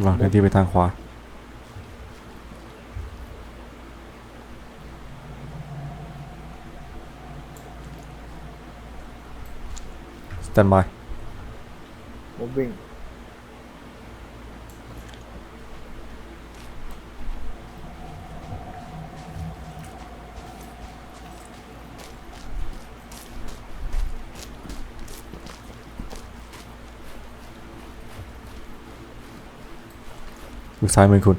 กำลังเคลื่อนที่ไปทางขวา สแตนบายมูฟวิ่ง อยู่ซ้ายมือคุณ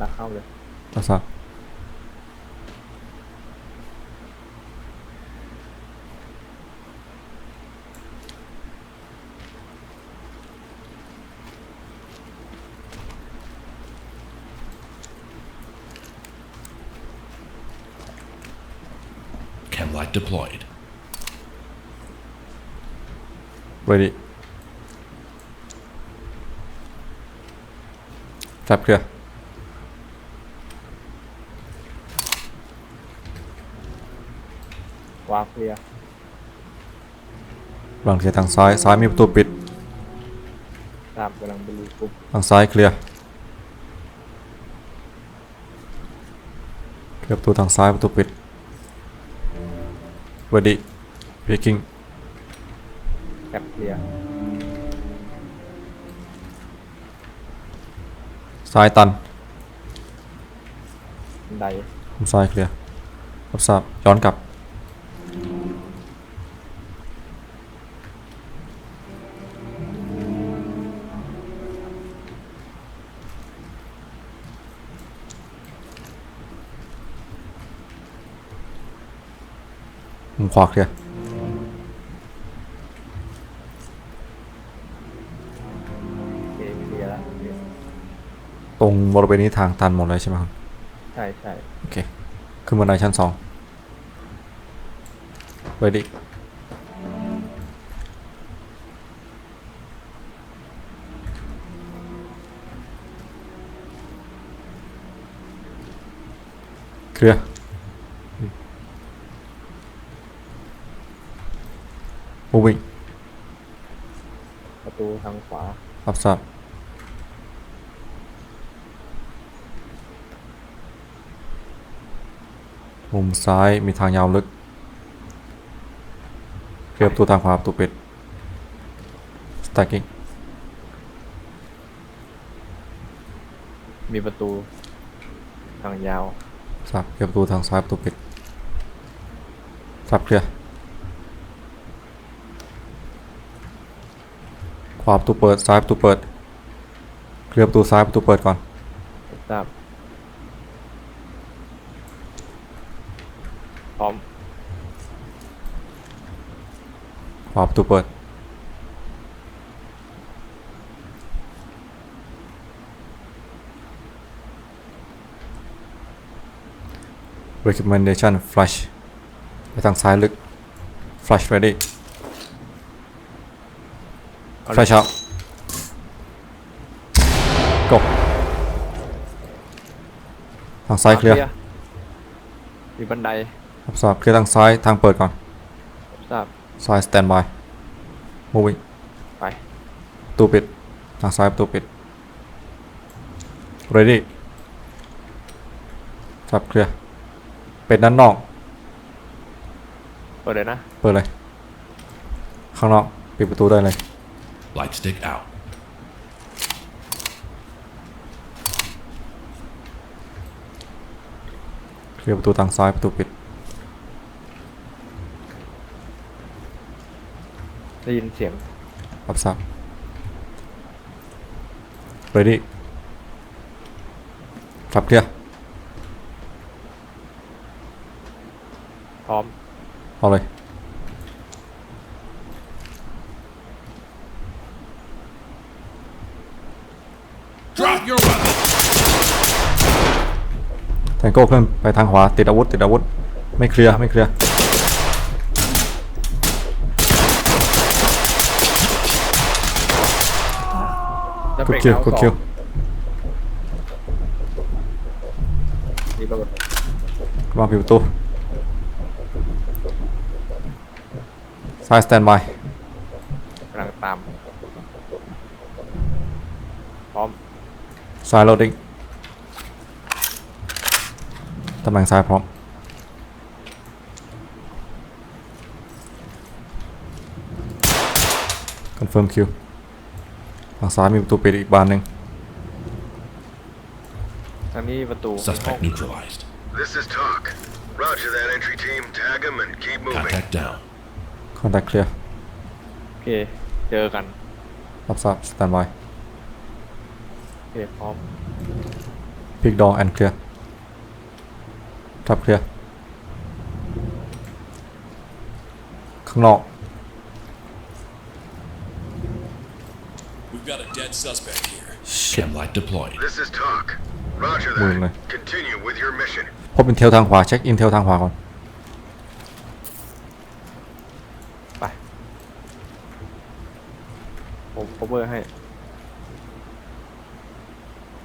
ดักเข้าเลย รับทราบ Chem light deployed. ready จับเคลียร์วาร์ปเคลียร์กำลังเคลียร์ทางซ้าย ซ้ายมีประตูปิด ตามกำลังไปรีกรุ๊ปทางซ้ายเคลียร์ เคลียร์ประตูทางซ้ายประตูปิด ready picking แคปเคลียร์ซ้ายตันบันไดทางซ้ายเคลียร์รับทราบย้อนกลับมุมขวาเคลียร์ ตรงบริเวณนี้ทางตันหมดเลยใช่ไหมครับใช่ใช่โอเคขึ้นบันไดชั้นสอง ready เคลียร์ moving ประตูทางขวารับทราบ มุมซ้ายมีทางยาวลึกเคลียร์ประตูทางขวาประตูปิด stacking มีประตู ทางยาวทราบเคลียร์ประตูทางซ้ายประตูปิดทราบเคลียร์ขวาประตูเปิดซ้ายประตูเปิดเคลียร์ประตูซ้ายประตูเปิดก่อนทราบ พร้อมขวาประตูเปิด recommendation flush ไปทางซ้ายลึก flush ready เอาเลย flush out go ทางซ้ายเคลียร์มีบันได รับทราบเคลียร์ทางซ้ายทางเปิดก่อน ทราบ ซ้าย stand by moving ไป ประตูปิด ทางซ้ายประตูปิด ready ครับเคลียร์เป็นด้านนอก เปิดเลยนะ เปิดเลย ข้างนอกปิดประตูได้เลย Light stick out. เคลียร์ประตูทางซ้ายประตูปิด ได้ยินเสียง รับทราบ ready ครับเคลียร์พร้อม เอาเลย Drop your weapon. แทงโก้เคลื่อนไปทางขวาติดอาวุธติดอาวุธ ไม่เคลียร์ไม่เคลียร์ กดคิวกูคิวรีวางผิวตูซ้ายสแตนบายกำลังตาม พร้อมสายโหลดอีกตำแหน่งสายพร้อมคอนเฟิร์มคิว นเฟิร์มคิวทางซ้ายมีประตูปิดอีกบานหนึ่งทางนี้ประตูห้อง Suspect neutralized. This is Talk. Roger that entry team. Tag him and keep moving. Contact down. คอนแทคเคลียร์โอเค เจอกัน รับทราบสแตนบายโอเค พร้อม พิกดอแอนเคลียร์ทับเคลียร์ข้างนอก dead suspect here. Chem light deployed. This is Talk. Roger Moving that. there. Continue with your mission. พบอินเทลทางขวาเช็คอินเทลทางขวาก่อน ไป ผม cover ให้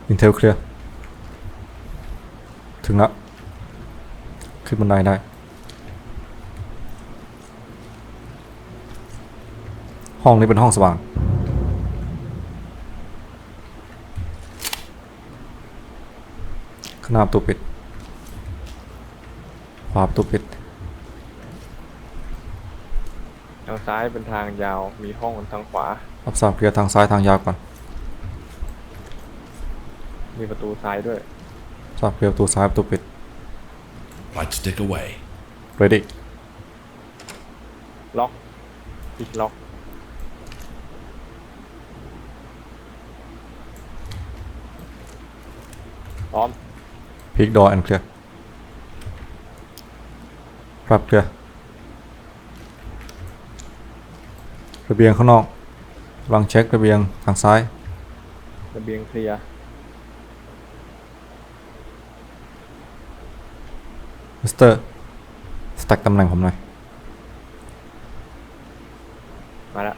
อินเทลเคลียร์ ถึงละขึ้นบันไดได้ ห้องนี้เป็นห้องสว่าง ข้าง หน้าประตูปิด ขวาประตูปิด ทางซ้ายเป็นทางยาว มีห้องทางขวา รับทราบเคลียร์ทางซ้ายทางยาวก่อนมีประตูซ้ายด้วย ทราบเคลียร์ประตูซ้ายประตูปิด Light stick away. ready ล็อกปิดล็อก พร้อม pick door and clear ครับเคลียร์ระเบียงข้างนอกกำลังเช็คระเบียงทางซ้าย ระเบียงเคลียร์มิสเตอร์สแต็กตำแหน่งผมหน่อย มาแล้ว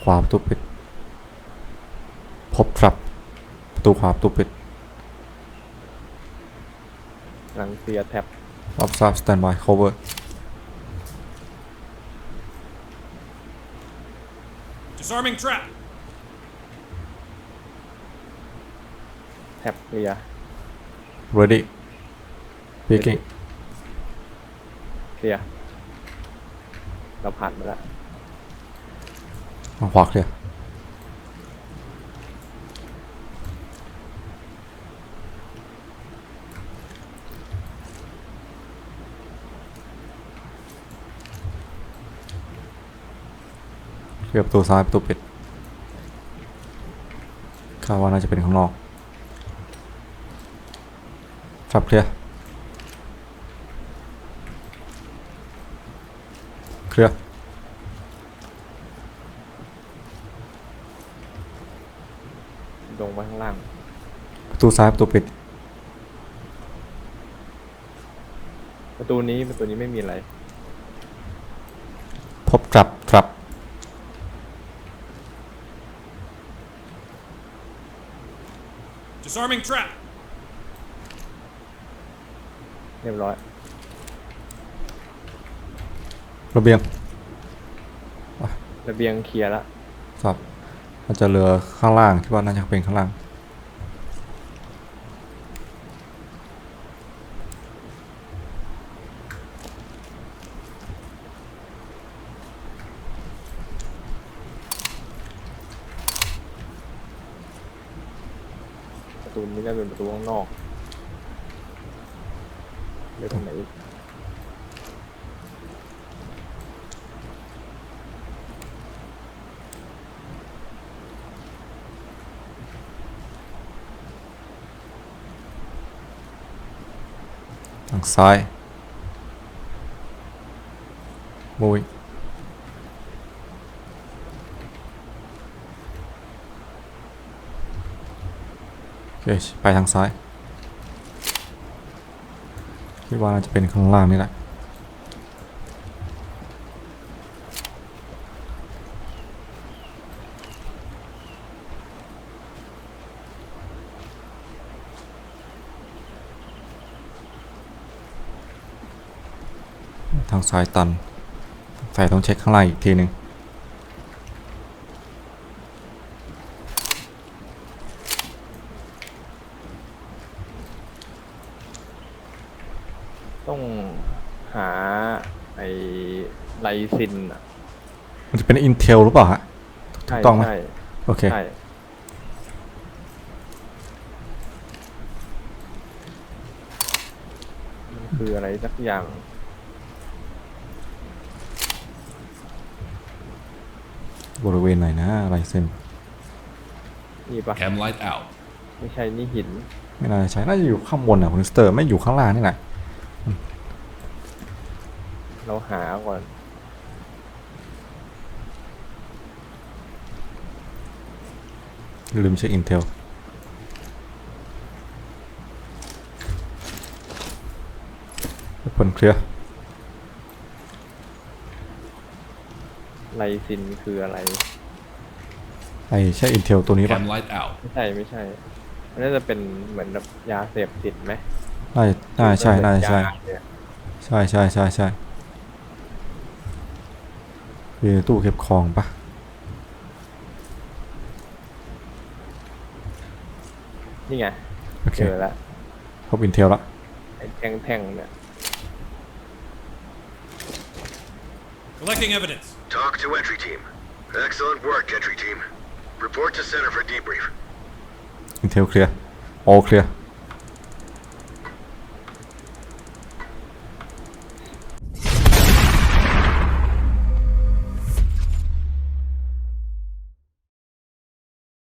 ขวาประตูปิด พบครับประตูขวาประตูปิดหลังเคลียร์แท็บรับทราบ standby cover Disarming trap. แท็บเคลียร์ ready picking เคลียร์เราผ่านมาแล้ว ทางขวาเคลียร์เคลียร์ประตูซ้ายประตูปิดคาดว่าน่าจะเป็นข้างนอกครับเคลียร์เคลียร์ ลงไปข้างล่าง ประตูซ้ายประตูปิด ประตูนี้ประตูนี้ไม่มีอะไร พบจับครับ Disarming trap. เรียบร้อย ระเบียงระเบียงเคลียร์แล้วครับมันจะเหลือข้างล่างที่ว่าน่าจะเป็นข้างล่าง ประ ตูข้างนอกเรียกตรงไหนอีกทางซ้าย moving โเคไปทางซ้าย คิดว่าน่าจะเป็นข้างล่างนี่แหละ ทางซ้ายตันใส่ต้องเช็คข้างล่างอีกทีหนึ่งต้องหาไอ้ไลซินอะ มันจะ เป็น Intel หรือเปล่าฮะ ถูใช่กต้องไหม ใช่โอเค ใช่ มันคืออะไรสักอย่าง บริเวณไหนนะไรเซนนี่ปะ Chem light out. ไม่ใช่นี่หิน ไม่น่าจะใช้น่าจะอยู่ข้างบนอะคุณสเตอร์ ไม่อยู่ข้างล่างนี่แหละ เราหาก่อน ลืมเช็ค Intel ผลเคลียร์ไลซินคืออะไร ไอใช่ Intel ตัวนี้ปะ Chem light out. ไม่ใช่ไม่ใช่มันน่าจะเป็นเหมือนแบบยาเสพติดไหมน่าจะน่าจะใช่น่าจะใช่ยาเนี่ยใช่ใช่ใช่ใช่มีตู้เก็บของปะ นี่ไงโอเคเจอแล้วพบ Intel ละไอ้แท่งๆเนี่ย Collecting evidence. Talk to entry team. Excellent work, entry team. Report to center for debrief. Intel เคลียร์ all เคลียร์